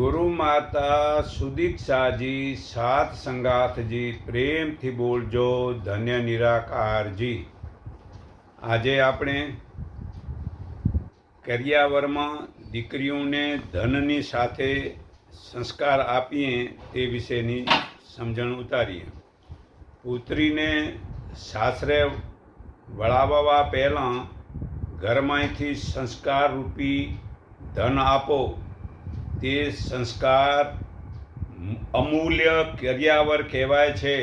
ગુરુ માતા સુદીક્ષાજી સાત સંગાથજી પ્રેમથી બોલજો, ધન્ય નિરાકારજી. આજે આપણે કરિયાવરમાં દીકરીઓને ધનની સાથે સંસ્કાર આપીએ તે વિશેની સમજણ ઉતારીએ. પુત્રીને સાસરે વળાવવા પહેલાં ઘરમાંથી સંસ્કાર રૂપી ધન આપો. તે સંસ્કાર અમૂલ્ય કર્યાવર કહેવાય છે.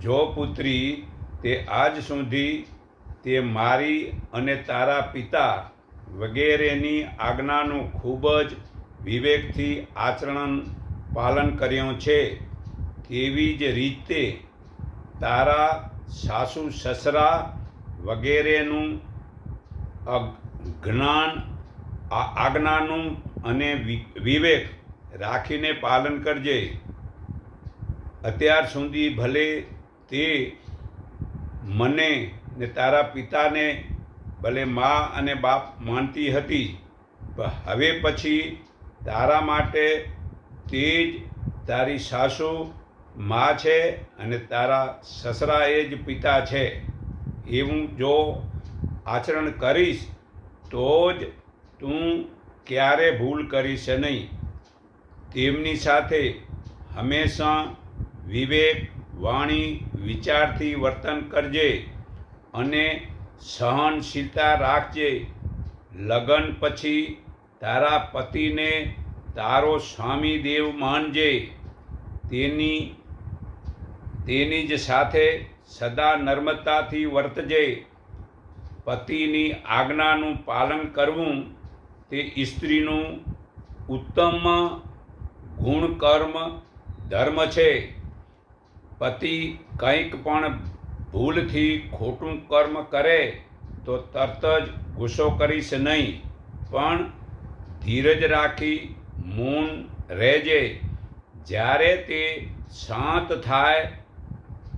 જો પુત્રી તે આજ સુધી તે મારી અને તારા પિતા વગેરેની આજ્ઞાનું ખૂબ જ વિવેકથી આચરણ પાલન કર્યું છે. તેવી જ રીતે તારા સાસુ સસરા વગેરેનું જ્ઞાન આજ્ઞાનું અને વિવેક રાખીને પાલન કરજે. અત્યાર સુધી ભલે તે મને ને તારા પિતાને ભલે મા અને બાપ માનતી હતી હવે પછી તારા માટે તે જ તારી સાસુ, મા છે અને તારા સસરા એ જ પિતા છે. એવું જો આચરણ કરીશ, તો જ તું ક્યારે ભૂલ કરીશ નહીં. તેમની સાથે હંમેશા વિવેક, વાણી, વિચારથી વર્તન કરજે અને સહનશીલતા રાખજે. લગ્ન પછી તારા પતિને તારો સ્વામી દેવ માનજે. તેની તેની જ સાથે સદા નર્મદાથી વર્તજે. પતિની આજ્ઞાનું પાલન કરવું તે સ્ત્રીનું ઉત્તમ ગુણ કર્મ, ધર્મ છે. પતિ કંઈક પણ ભૂલથી ખોટું કર્મ કરે તો તરત જ ગુસ્સો કરીશ નહીં. પણ ધીરજ રાખી મૌન રહેજે. જ્યારે તે શાંત થાય,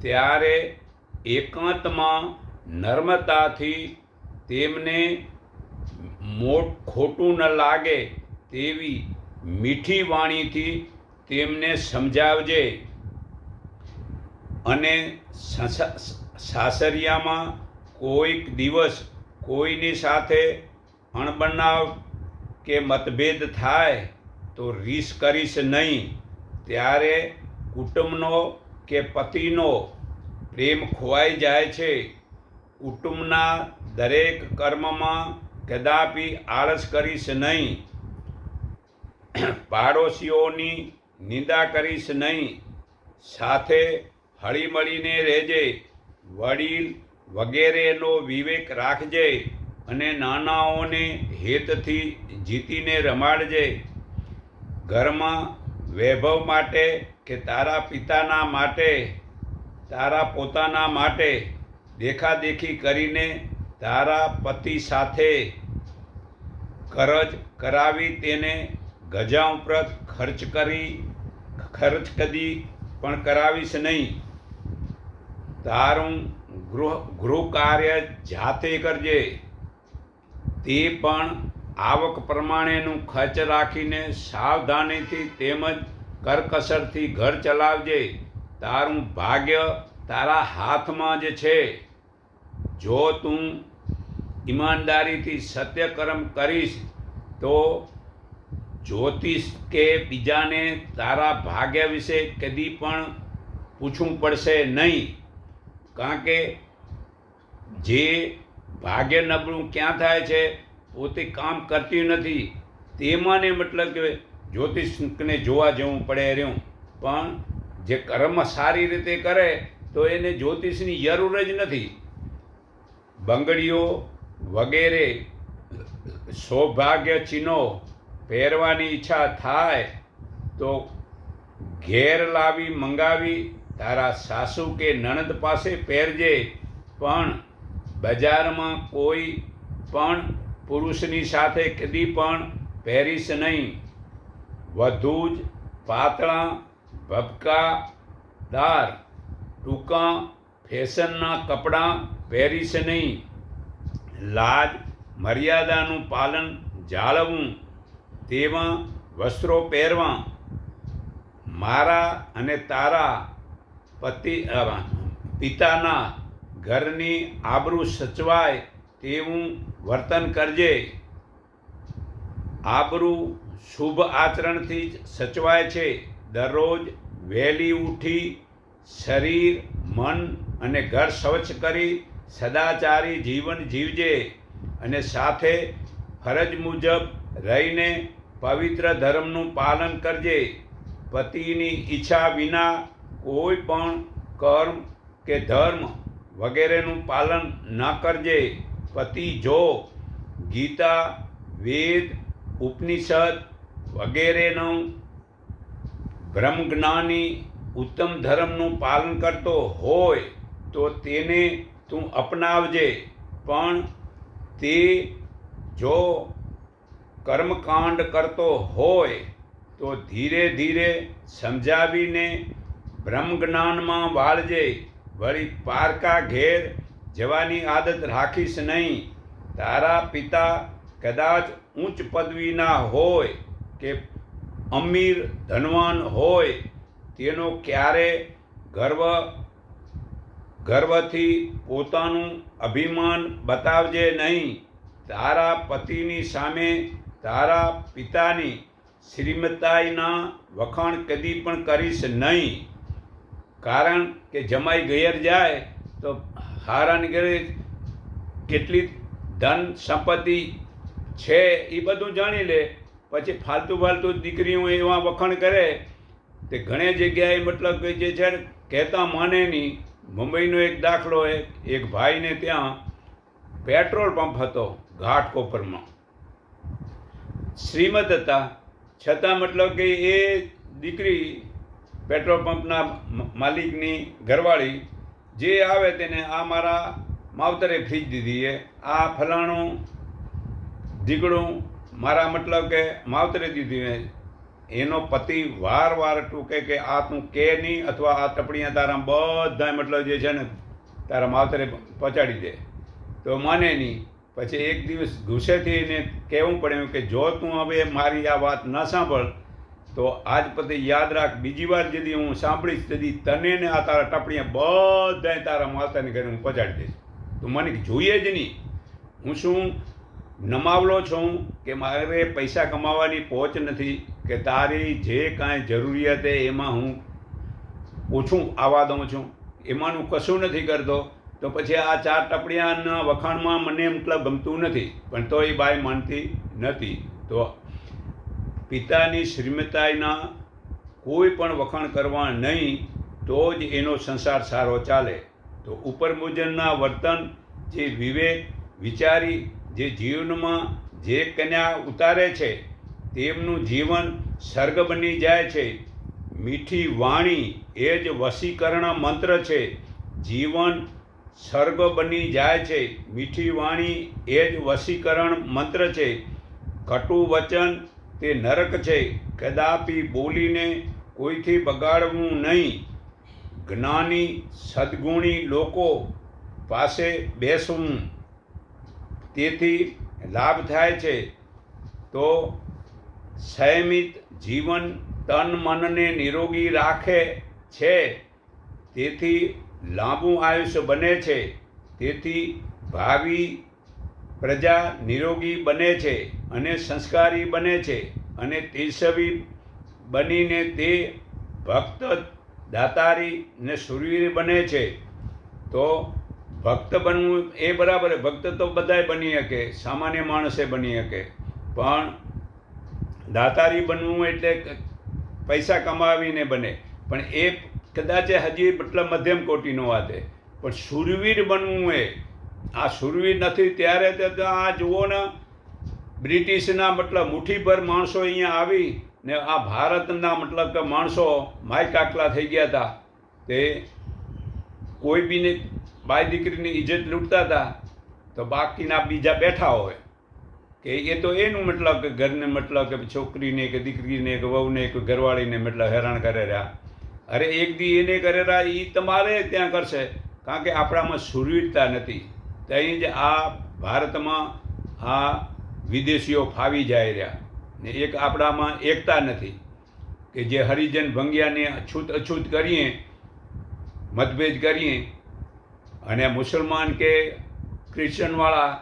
ત્યારે એકાંતમાં નર્મદાથી તેમને મોટ ખોટું ન લાગે તેવી મીઠી વાણીથી તેમને સમજાવજે. અને સાસરિયામાં કોઈક દિવસ કોઈની સાથે અણબનાવ કે મતભેદ થાય તો રીસ કરીશ નહીં. ત્યારે કુટુંબનો કે પતિનો પ્રેમ ખોવાઈ જાય છે. કુટુંબના દરેક કર્મમાં કદાપી આળસ કરીશ નહીં. પાડોશીઓની નિંદા કરીશ નહીં. સાથે હળીમળીને રહેજે. વડીલ વગેરેનો વિવેક રાખજે અને નાનાઓને હેતથી જીતીને રમાડજે. ઘરમાં વૈભવ માટે કે તારા પિતાના માટે, તારા પોતાના માટે દેખાદેખી કરીને તારા પતિ સાથે કરજ કરાવી તેને ગજા ઉપરત ખર્ચ કરી, ખર્ચ કદી પણ કરાવીશ નહીં. તારું ગૃહ ગૃહ કાર્ય જાતે કરજે. તે પણ આવક પ્રમાણેનું ખર્ચ રાખીને સાવધાનીથી તેમજ કરકસરથી ઘર ચલાવજે. તારું ભાગ્ય તારા હાથમાં જ છે. જો તું ઈમાનદારીથી સત્ય કર્મ કરીશ તો જ્યોતિષ કે બીજાને તારા ભાગ્ય વિશે કદી પણ પૂછવું પડશે નહીં. કારણ કે જે ભાગ્ય નબળું ક્યાં થાય છે, પોતે કામ કરતી નથી. તેમાંને મતલબ કે જ્યોતિષને જોવા જવું પડે રહ્યું. પણ જે કર્મ સારી રીતે કરે, તો એને જ્યોતિષની જરૂર જ નથી. બંગડીઓ વગેરે સૌભાગ્ય ચિહ્નો પહેરવાની ઈચ્છા થાય, તો ઘેર લાવી મંગાવી, તારા સાસુ કે નણંદ પાસે પહેરજે. પણ બજારમાં કોઈ પણ પુરુષની સાથે કદી પણ પહેરીશ નહીં. વધુ જ પાતળા ભપકાદાર ટૂંકા ફેશનના કપડાં પહેરીશ નહીં. લાજ, મર્યાદાનું પાલન જાળવવું, તેમાં વસ્ત્રો પહેરવા, મારા અને તારા પતિ પિતાના ઘરની આબરૂ સચવાય તેવું વર્તન કરજે. આબરૂ શુભ આચરણથી જ સચવાય છે. દરરોજ વહેલી ઉઠી શરીર, મન અને ઘર સ્વચ્છ કરી સદાચારી જીવન જીવજે અને સાથે ફરજ મુજબ રહીને પવિત્ર ધર્મનું પાલન કરજે. પતિની ઈચ્છા વિના કોઈ પણ કર્મ કે ધર્મ વગેરેનું પાલન ન કરજે. પતિ જો ગીતા, વેદ, ઉપનિષદ વગેરેનું બ્રહ્મજ્ઞાની ઉત્તમ ધર્મનું પાલન કરતો હોય તો તેને તું અપનાવજે, પણ તે જો કર્મકાંડ કરતો હોય, તો ધીરે ધીરે સમજાવીને બ્રહ્મજ્ઞાનમાં વાળજે. વળી પારકા ઘેર જવાની આદત રાખીશ નહીં. તારા પિતા કદાચ ઉચ્ચ પદવીના હોય કે અમીર ધનવાન હોય, તેનો ક્યારે ગર્વ ગર્વથી પોતાનું અભિમાન બતાવજે નહીં. તારા પતિની સામે તારા પિતાની શ્રીમતાઈના વખાણ કદી પણ કરીશ નહીં. કારણ કે જમાઈ ઘેર જાય તો હારાની ઘરે કેટલી ધન સંપત્તિ છે એ બધું જાણી લે. પછી ફાલતુ ફાલતુ દીકરીઓ એવા વખાણ કરે. તે ઘણી જગ્યાએ મતલબ કે જે છે કહેતા માને નહીં મુંબઈનો એક દાખલો એક એક ભાઈને ત્યાં પેટ્રોલ પંપ હતો ઘાટકોપરમાં શ્રીમદ હતા, છતાં મતલબ કે એ દીકરી પેટ્રોલ પંપના માલિકની ઘરવાળી જે આવે તેને આ મારા માવતરે ફ્રીજ દીધી. એ આ ફલાણું દીકડું મારા મતલબ કે માવતરે દીધી. એનો પતિ વાર વાર ટૂકે કે આ તું કે નહીં અથવા આ ટપણીયા તારા બધા મતલબ જે છે ને તારા માવતરે પહોંચાડી દે. તો માને નહીં. પછી એક દિવસ ગુસ્સેથી એને કહેવું પડ્યું કે જો તું હવે મારી આ વાત ન સાંભળ, તો આજ પછી યાદ રાખ, બીજી વાર ଯଦି હું સાંભળીશ તેથી તને ને આ તારા ટપણીયા બધાય તારા માતાને ઘરે હું પહોંચાડી દઈશ. તો મને જોઈએ જ નહીં. હું શું નમાવલો છું કે મારે પૈસા કમાવાની પહોંચ નથી. કે તારી જે કાંઈ જરૂરિયાત એમાં હું ઓછું આવવા દઉં છું એમાંનું કશું નથી કરતો. તો પછી આ ચાર ટપડિયાના વખાણમાં મને મતલબ ગમતું નથી. પણ તો એ બાઈ માનતી નથી. તો પિતાની શ્રીમતાઈના કોઈ પણ વખાણ કરવા નહીં, તો જ એનો સંસાર સારો ચાલે. તો ઉપર મુજબના વર્તન જે વિવેક, વિચારી, જે જીવનમાં જે કન્યા ઉતારે છે તેમનું જીવન સર્ગ બની જાય છે. મીઠી વાણી એ જ વશીકરણ મંત્ર છે. જીવન સર્ગ બની જાય છે. મીઠી વાણી એ જ વશીકરણ મંત્ર છે. કટુ વચન તે નરક છે. કદાપી બોલીને કોઈથી બગાડવું નહીં. જ્ઞાની સદગુણી લોકો પાસે બેસવું. તેથી લાભ થાય છે. તો સંયમિત જીવન તન મનને નિરોગી રાખે છે. તેથી લાંબુ આયુષ્ય બને છે. તેથી ભાવિ પ્રજા નિરોગી બને છે અને સંસ્કારી બને છે અને તેસવી બનીને તે ભક્ત દાતારી ને સુરવીર બને છે. તો ભક્ત બનવું એ બરાબર, ભક્ત તો બધાય બની શકે, સામાન્ય માણસે બની શકે. પણ દાતારી બનવું એટલે પૈસા કમાવીને બને. પણ એ કદાચ હજી મતલબ મધ્યમ કોટીનો વાતે પણ સુરવીર બનવું એ. આ સુરવીર નથી, ત્યારે તો આ જુઓ ને, બ્રિટિશના મતલબ મુઠ્ઠીભર માણસો અહીંયા આવી ને આ ભારતના મતલબ કે માણસો માય કાકલા થઈ ગયા હતા. તે કોઈ બીને બાય દીકરીની ઇજ્જત લૂંટતા હતા. તો બાકીના બીજા બેઠા હોય. કે એ તો એનું મતલબ કે ઘરને મતલબ કે છોકરીને કે દીકરીને કે વહુને કે ઘરવાળીને મતલબ હેરાન કરે રહ્યા. અરે એક દી એને કરે રહ્યા એ તમારે ત્યાં કરશે. કારણ કે આપણામાં સુરવીરતા નથી. ત્યાં જ આ ભારતમાં આ વિદેશીઓ ફાવી જાય રહ્યા. ને એક આપણામાં એકતા નથી. કે જે હરિજન ભંગિયાને અછૂત અછૂત કરીએ, મતભેદ કરીએ, અને મુસલમાન કે ક્રિશ્ચનવાળા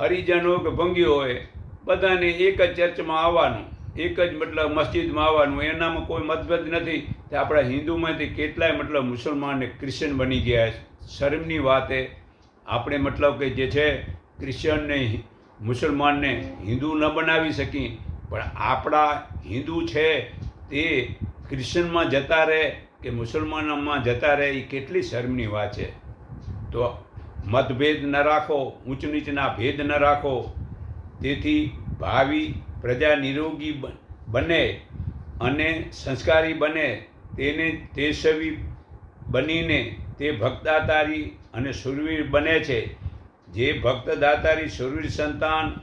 હરિજનો કે ભંગીઓ હોય, બધાને એક જ ચર્ચમાં આવવાનું. એક જ મતલબ મસ્જિદમાં આવવાનું. એનામાં કોઈ મતભેદ નથી તે આપણા હિન્દુમાંથી કેટલાય મતલબ મુસલમાન ને ક્રિશ્ચન બની ગયા છે. શરમની વાત એ આપણે મતલબ કે જે છે ક્રિશ્ચનને મુસલમાનને હિન્દુ ન બનાવી શકીએ. પણ આપણા હિન્દુ છે તે ક્રિશ્ચનમાં જતા રહે કે મુસલમાનમાં જતા રહે, એ કેટલી શરમની વાત છે. તો મતભેદ ન રાખો, ઊંચ નીચના ભેદ ન રાખો. તેથી ભાવિ પ્રજા નિરોગી બને અને સંસ્કારી બને. તેને તેસવી બનીને તે ભક્તાતારી અને સુરવીર બને છે. જે ભક્તદાતારી સુરવીર સંતાન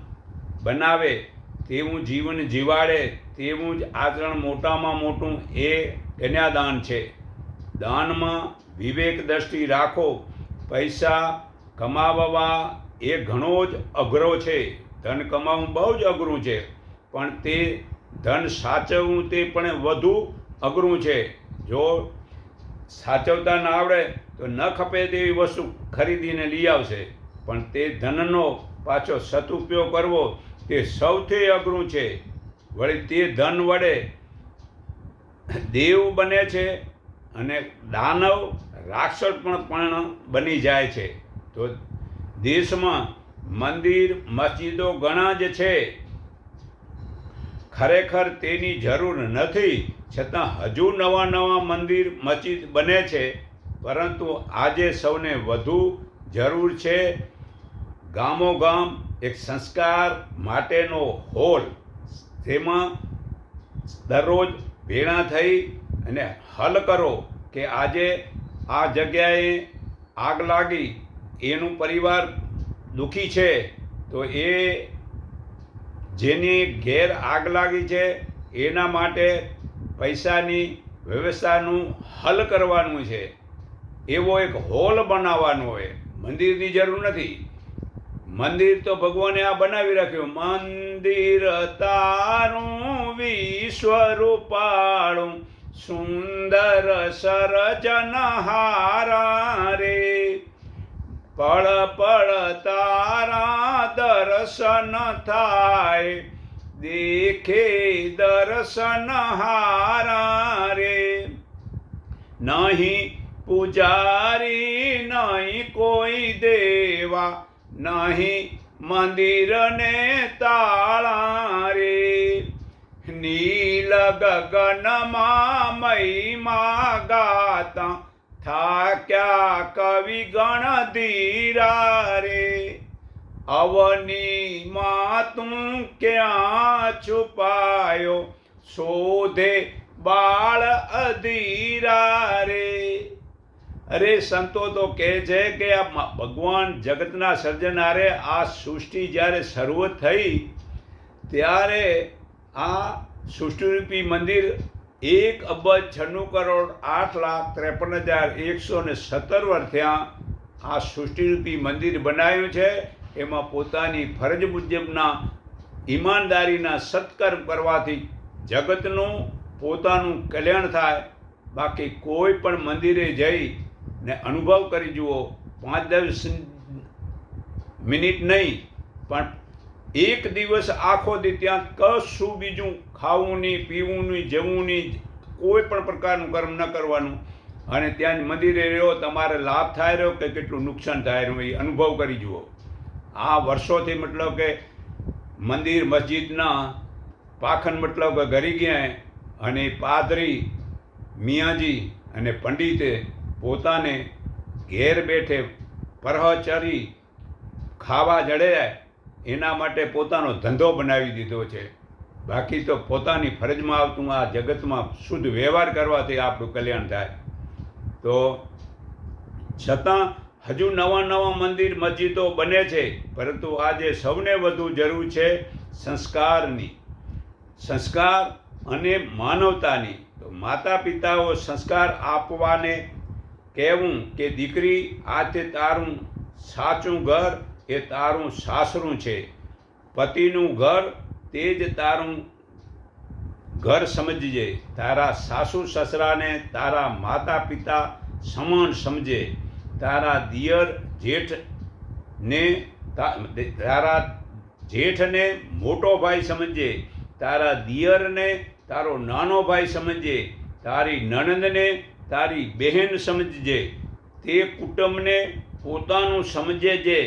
બનાવે તેવું જીવન જીવાડે તેવું જ આચરણ મોટામાં મોટું એ કન્યાદાન છે. દાનમાં વિવેક દ્રષ્ટિ રાખો. પૈસા કમાવવા એ ઘણો જ અઘરો છે. ધન કમાવવું બહુ જ અઘરું છે. પણ તે ધન સાચવવું તે પણ વધુ અઘરું છે. જો સાચવતા ના આવડે તો ન ખપે તેવી વસ્તુ ખરીદીને લઈ આવશે. પણ તે ધનનો પાછો સદુપયોગ કરવો તે સૌથી અઘરું છે. વળી તે ધન વડે દેવ બને છે અને દાનવ રાક્ષસ પણ પણ બની જાય છે. તો દેશમાં મંદિર, મસ્જિદો ઘણા જ છે. ખરેખર તેની જરૂર નથી, છતાં હજુ નવા નવા મંદિર, મસ્જિદ બને છે. પરંતુ આજે સૌને વધુ જરૂર છે ગામો ગામ એક સંસ્કાર માટેનો હોલ. તેમાં દરરોજ ભેળા થઈ અને હલ કરો કે આજે આ જગ્યાએ આગ લાગી એનું પરિવાર દુઃખી છે, તો એ જેની ઘેર આગ લાગી છે, એના માટે પૈસાની વ્યવસ્થાનું હલ કરવાનું છે. એવો એક હોલ બનાવવાનો હોય. મંદિરની જરૂર નથી. મંદિર તો ભગવાને આ બનાવી રાખ્યું. મંદિર તારું વિશ્વરૂપાળું. સુંદર સરજનહારા રે. પળ પળ તારા દર્શન થાય. દેખે દર્શન હારા રે. નહીં પૂજારી, નહીં કોઈ દેવા. નહીં મંદિરને તાળા રે. નીલ ગગનમાં મહિમા ગાતા. થાક્યા કવિ ગણ ધીરા રે. અવની માં તું ક્યાં છુપાયો? શોધે બાળ અધીરા રે. અરે સંતો તો કહે છે કે આ ભગવાન જગતના સર્જનારે આ સૃષ્ટિ જ્યારે શરૂ થઈ, ત્યારે આ સૃષ્ટિરૂપી મંદિર એક અબજ છન્નું કરોડ આઠ લાખ ત્રેપન હજાર એકસો ને સત્તર વર્ષ થયા. આ સૃષ્ટિરૂપી મંદિર બનાવ્યું છે. એમાં પોતાની ફરજ મુજબના ઈમાનદારીના સત્કર્મ કરવાથી જગતનું પોતાનું કલ્યાણ થાય. બાકી કોઈ પણ મંદિરે જઈ ને અનુભવ કરી જુઓ. પાંચ દસ મિનિટ નહીં, પણ એક દિવસ આખો દી ત્યાં કશું બીજું ખાવું નહીં, પીવું નહીં, જવું નહીં, કોઈ પણ પ્રકારનું કર્મ ન કરવાનું. અને ત્યાં મંદિરે રહ્યો, તમારે લાભ થાય રહ્યો કે કેટલું નુકસાન થાય રહ્યું એ અનુભવ કરી જુઓ. આ વર્ષોથી મતલબ કે મંદિર, મસ્જિદના પાખન મતલબ કે ઘરી ગયા અને પાદરી, મિયાજી અને પંડિતે પોતાને ઘેર બેઠે પરહચરી ખાવા જડે એના માટે પોતાનો ધંધો બનાવી દીધો છે. બાકી તો પોતાની ફરજમાં આવતું આ જગતમાં શુદ્ધ વ્યવહાર કરવાથી આપણું કલ્યાણ થાય. તો છતાં હજુ નવા નવા મંદિર, મસ્જિદો બને છે, પરંતુ આજે સૌને વધુ જરૂર છે સંસ્કારની. સંસ્કાર અને માનવતાની. તો માતા પિતાઓ સંસ્કાર આપવાને કહેવું કે દીકરી, આ તે તારું સાચું ઘર એ તારું સાસરું છે. પતિનું ઘર તે જ તારું ઘર સમજજે તારા સાસુ સસરાને તારા માતા પિતા સમાન સમજે. તારા દિયર જેઠ ને તારા જેઠને મોટો ભાઈ સમજે. તારા દિયરને તારો નાનો ભાઈ સમજે. તારી નણંદને તારી બહેન સમજજે. તે કુટુંબને પોતાનું સમજે જે.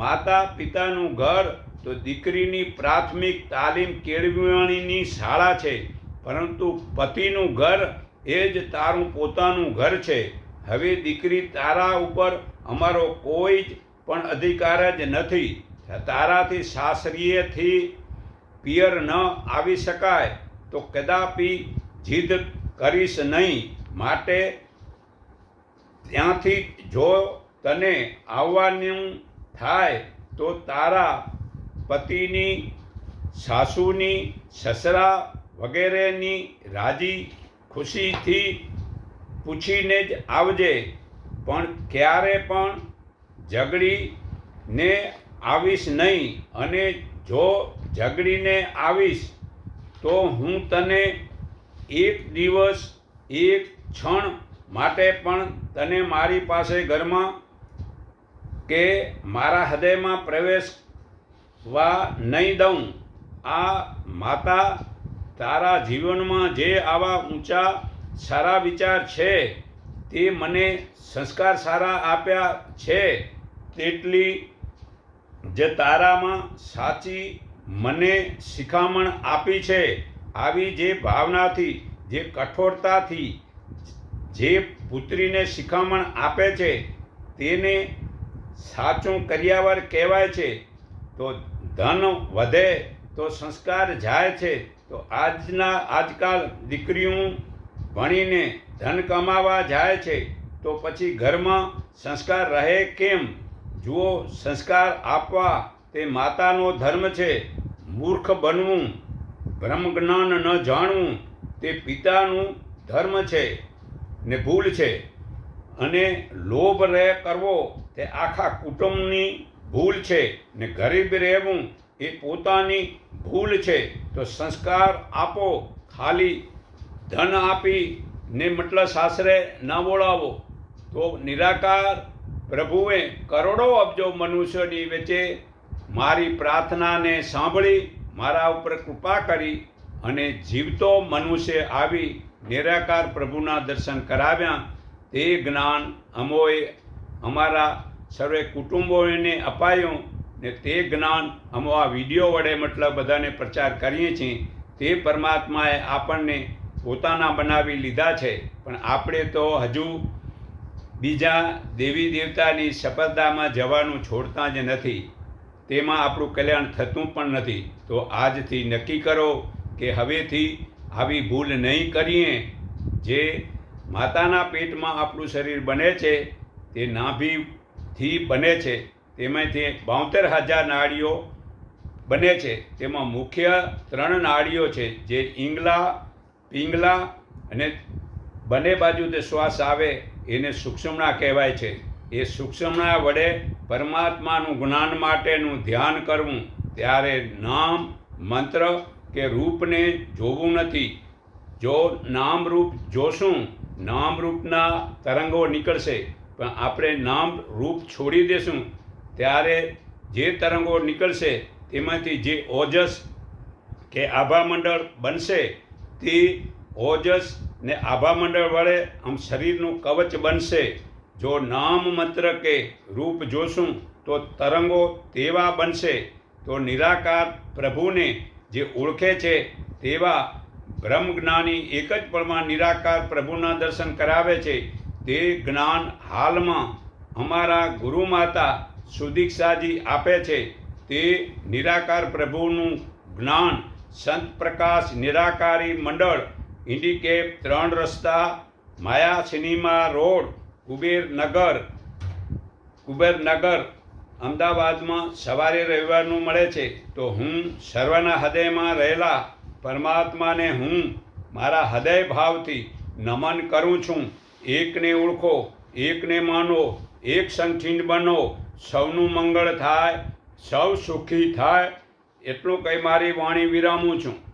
માતા પિતાનું ઘર તો દીકરીની પ્રાથમિક તાલીમ કેળવણીની શાળા છે, પરંતુ પતિનું ઘર એ જ તારું પોતાનું ઘર છે. હવે દીકરી તારા ઉપર અમારો કોઈ જ પણ અધિકાર જ નથી. તારાથી સાસરીએથી પિયર ન આવી શકાય તો કદાપી જીદ કરીશ નહીં. માટે ત્યાંથી જો તને આવવાનું થાય તો તારા પતિની, સાસુની, સસરા વગેરેની રાજી ખુશીથી પૂછીને જ આવજે. પણ ક્યારે પણ ઝઘડીને આવીશ નહીં અને જો ઝઘડીને આવીશ, તો હું તને એક દિવસ, એક ક્ષણ માટે પણ તને મારી પાસે ઘરમાં કે મારા હૃદયમાં પ્રવેશવા નહીં દઉં, આ માતા તારા જીવનમાં જે આવા ઊંચા, સારા વિચાર છે, તે મને સંસ્કાર સારા આપ્યા છે, તેટલી જે તારામાં સાચી મને શિખામણ આપી છે. આવી જે ભાવનાથી, જે કઠોરતાથી, જે પુત્રીને શિખામણ આપે છે, તેને સાચું કર્યાવર કહેવાય છે, તો ધન વધે, તો સંસ્કાર જાય છે, તો આજના, આજકાલ દીકરીઓ ભણીને ધન કમાવા જાય છે, તો પછી ઘરમાં સંસ્કાર રહે કેમ? જુઓ, સંસ્કાર આપવા તે માતાનો ધર્મ છે, મૂર્ખ બનવું, બ્રહ્મજ્ઞાન ન જાણવું, તે પિતાનું ધર્મ છે ને ભૂલ છે, અને લોભ રહે કરવો તે આખા કુટુંબની ભૂલ છે ને ગરીબ રહેવું એ પોતાની ભૂલ છે. તો સંસ્કાર આપો, ખાલી ધન આપી ને મતલબ સાસરે ન બોલાવો. તો નિરાકાર પ્રભુએ કરોડો અબજો મનુષ્યોની વચ્ચે મારી પ્રાર્થનાને સાંભળી, મારા ઉપર કૃપા કરી અને જીવતો મનુષ્ય આવી નિરાકાર પ્રભુના દર્શન કરાવ્યા. તે જ્ઞાન અમોએ અમારા સર્વે કુટુંબોને અપાયું ને તે જ્ઞાન અમો આ વીડિયો વડે મતલબ બધાને પ્રચાર કરીએ છીએ. તે પરમાત્માએ આપણને પોતાના બનાવી લીધા છે. પણ આપણે તો હજુ બીજા દેવી દેવતાની સફળતામાં જવાનું છોડતા જ નથી. તેમાં આપણું કલ્યાણ થતું પણ નથી. તો આજથી નક્કી કરો કે હવેથી આવી ભૂલ નહીં કરીએ. જે માતાના પેટમાં આપણું શરીર બને છે, તે નાભીથી બને છે. તેમાંથી બોતેર હજાર નાડીઓ બને છે. તેમાં મુખ્ય ત્રણ નાડીઓ છે, જે ઈંગલા, પિંગલા અને બંને બાજુ જે શ્વાસ આવે એને સૂક્ષ્મણા કહેવાય છે. એ સૂક્ષ્મણા વડે પરમાત્માનું જ્ઞાન માટેનું ધ્યાન કરવું ત્યારે નામ, મંત્ર કે રૂપને જોવું નથી. જો નામ રૂપ જોશું નામ રૂપના તરંગો નીકળશે. પણ આપણે નામ રૂપ છોડી દેશું, ત્યારે જે તરંગો નીકળશે, તેમાંથી જે ઓજસ કે આભામંડળ બનશે, તે ઓજસ ને આભામંડળ વડે આમ શરીરનું કવચ બનશે. જો નામ મંત્ર કે રૂપ જોશું, તો તરંગો તેવા બનશે. તો નિરાકાર પ્રભુને જે ઓળખે છે, તેવા બ્રહ્મ જ્ઞાની એક જ પળમાં નિરાકાર પ્રભુના દર્શન કરાવે છે. તે જ્ઞાન હાલમાં અમારા ગુરુ માતા સુદીક્ષાજી આપે છે. તે નિરાકાર પ્રભુનું જ્ઞાન સંત પ્રકાશ નિરાકારી મંડળ, ઇન્ડિકેપ ત્રણ રસ્તા, માયા સિનેમા રોડ કુબેરનગર કુબેરનગર અમદાવાદમાં સવારે રવિવારનું મળે છે. તો હું સર્વના હૃદયમાં રહેલા પરમાત્માને હું મારા હૃદય ભાવથી નમન કરું છું. એકને ઓળખો, એકને માનો, એક સંઠીન બનો, સૌનું મંગળ થાય, સૌ સુખી થાય, એટલું કંઈ મારી વાણી વિરામું છું.